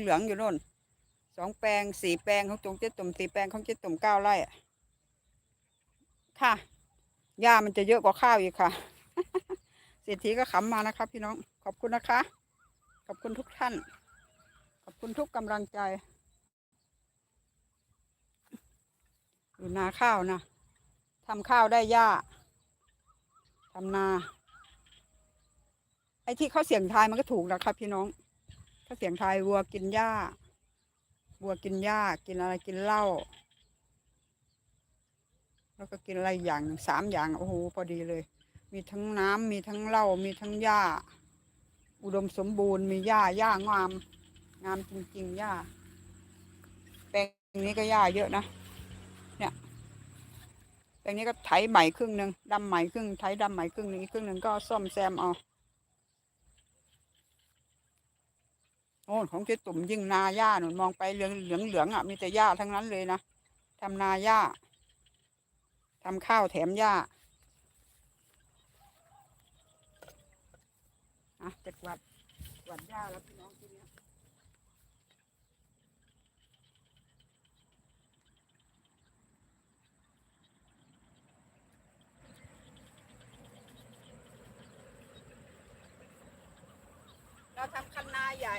เหลืองๆอยู่โน่นสองแปลงสี่แปลงของจงเจ๊ตุ่มสี่แปลงของเจ๊ตุ่มเก้าไร่อะค่ะหญ้ามันจะเยอะกว่าข้าวอีกค่ะเศรษฐีก็ขำมานะคะพี่น้องขอบคุณนะคะ ขอบคุณทุกท่าน ขอบคุณทุกกำลังใจอยู่นาข้าวนะทำข้าวได้หญ้าทำนา ไอ้ที่เขาเสี่ยงทายมันก็ถูกแล้วครับพี่น้อง ถ้าเสียงไทยวัวกินหญ้า วัวกินหญ้า กินอะไรกินเหล้า แล้วก็กินอะไรอย่างสามอย่างโอ้โหพอดีเลย มีทั้งน้ำมีทั้งเหล้ามีทั้งหญ้า อุดมสมบูรณ์มีหญ้าหญ้างาม งามจริงๆหญ้า แปลงนี้ก็หญ้าเยอะนะ เนี่ยแปลงนี้ก็ไถใหม่ครึ่งหนึ่งดำใหม่ครึ่งไถดำใหม่ครึ่งหนึ่งอีกครึ่งหนึ่งก็ซ่อมแซมเอา โอ้ของเจ๊ตุ่มยิ่งนาหญ้าหนุนมองไปเหลืองเหลืองเหลืองอะมีแต่หญ้าทั้งนั้นเลยนะทำนาหญ้าทำข้าวแถมหญ้าอะจะกวาดกวาดหญ้าแล้วพี่น้องทีเนี้เราทำคันนาใหญ่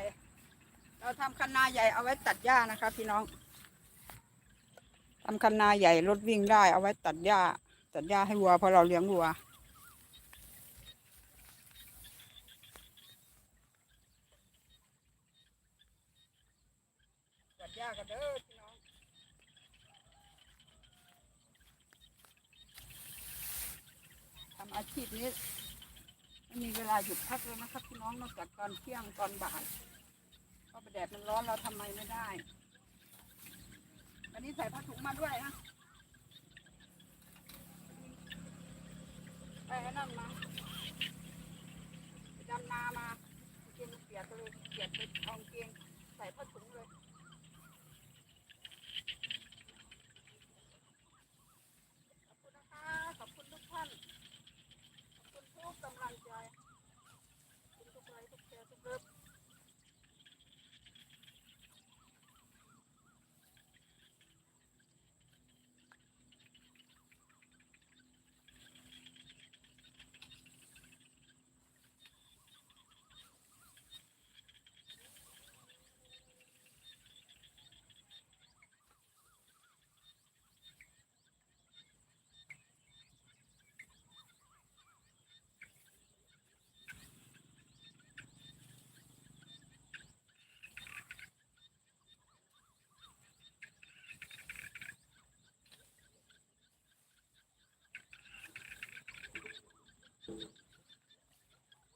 เราทำคันนาใหญ่เอาไว้ตัดหญ้านะคะ พี่น้องทำคันนาใหญ่รถวิ่งได้เอาไว้ตัดหญ้า ตัดหญ้าให้วัวเพราะเราเลี้ยงวัวตัดหญ้ากันเด้อพี่น้องทำอาชีพนี้ไม่มีเวลาหยุดพักเลยนะครับพี่น้องนอกจากตอนเที่ยงตอนบ่าย แดดมันร้อนเราทำไมไม่ได้ วันนี้ใส่ผ้าถุงมาด้วยนะไปไอ้นั่นมาไปดำนามาเกงเปียกเลยเปียกไปเอากางเกียงใส่ผ้าถุงเลย ขอบคุณนะคะ ขอบคุณทุกท่าน ขอบคุณทุกกำลังใจ ขอบคุณทุกไลค์ทุกแชร์ทุกเลิฟ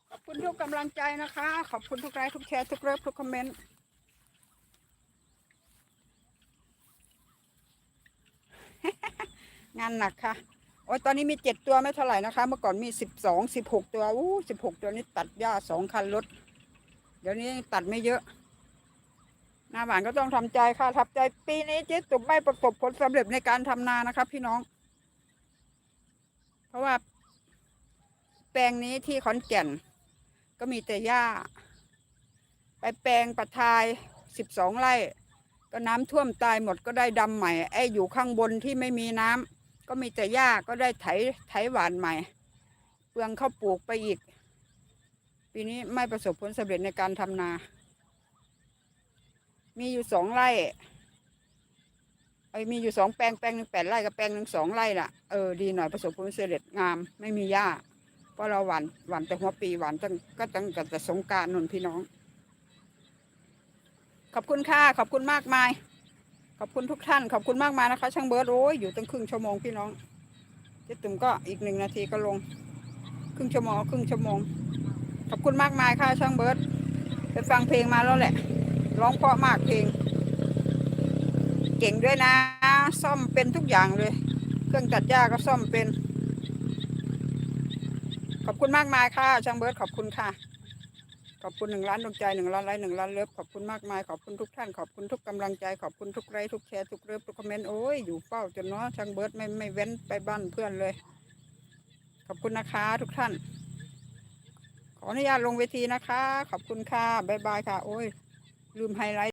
ขอบคุณทุกกำลังใจนะคะ ขอบคุณทุกไลค์ทุกแชร์ทุกเลิฟทุกคอมเมนต์งานหนักค่ะ โอ้ยตอนนี้มีเจ็ดตัวไม่เท่าไหร่นะคะ เมื่อก่อนมีสิบสองสิบหกตัวอู้สิบหกตัวนี้ตัดหญ้าสองคันรถ เดี๋ยวนี้ตัดไม่เยอะ หน้าหวานก็ต้องทำใจค่ะทับใจปีนี้เจ๊ตุ่มไม่ประสบผลสำเร็จในการทำนานะครับพี่น้อง เพราะว่า แปลงนี้ที่ขอนแก่น ก็มีแต่หญ้า ไปแปลงปะทายสิบสองไร่ ก็น้ำท่วมตายหมดก็ได้ดำใหม่ ไอ้อยู่ข้างบนที่ไม่มีน้ำก็มีแต่หญ้าก็ได้ไถไถหวานใหม่ เปลืองข้าวปลูกไปอีก ปีนี้ไม่ประสบผลสำเร็จในการทำนา มีอยู่สองไร่ไอ้มีอยู่สองแปลงแปลงหนึ่งแปดไร่กับแปลงหนึ่งสองไร่ล่ะ เออดีหน่อยประสบผลสำเร็จงามไม่มีหญ้า ราะเราหวานหวานแต่หัวปีหวานตั้งก็ตั้งแต่สงการนนพี่น้อง ขอบคุณค่ะขอบคุณมากมาย ขอบคุณทุกท่าน ขอบคุณมากมายนะคะ ช่างเบิร์ดโอ้ยอยู่ตั้งครึ่งชั่วโมงพี่น้องเจ๊ตุ่มก็อีกหนึ่งนาทีก็ลง ครึ่งชั่วโมงครึ่งชั่วโมง ขอบคุณมากมายค่ะช่างเบิร์ดไปฟังเพลงมาแล้วแหละ ร้องเพราะมากเพลง เก่งด้วยนะ ซ่อมเป็นทุกอย่างเลย เครื่องตัดหญ้าก็ซ่อมเป็น ขอบคุณมากมายค่ะ ช่างเบิร์ดขอบคุณค่ะ ขอบคุณหนึ่งล้านดวงใจหนึ่งล้านไลค์หนึ่งล้านเลิฟขอบคุณมากมายขอบคุณทุกท่านขอบคุณทุกกำลังใจขอบคุณทุกไลค์ทุกแชร์ทุกเลิฟทุกคอมเมนต์โอ้ยอยู่เฝ้าจนเนาะช่างเบิร์ดไม่ไม่เว้นไปบ้านเพื่อนเลย ขอบคุณนะคะ ทุกท่าน ขออนุญาตลงเวทีนะคะ ขอบคุณค่ะบ๊ายบายค่ะ โอ้ยลืมไฮไลท์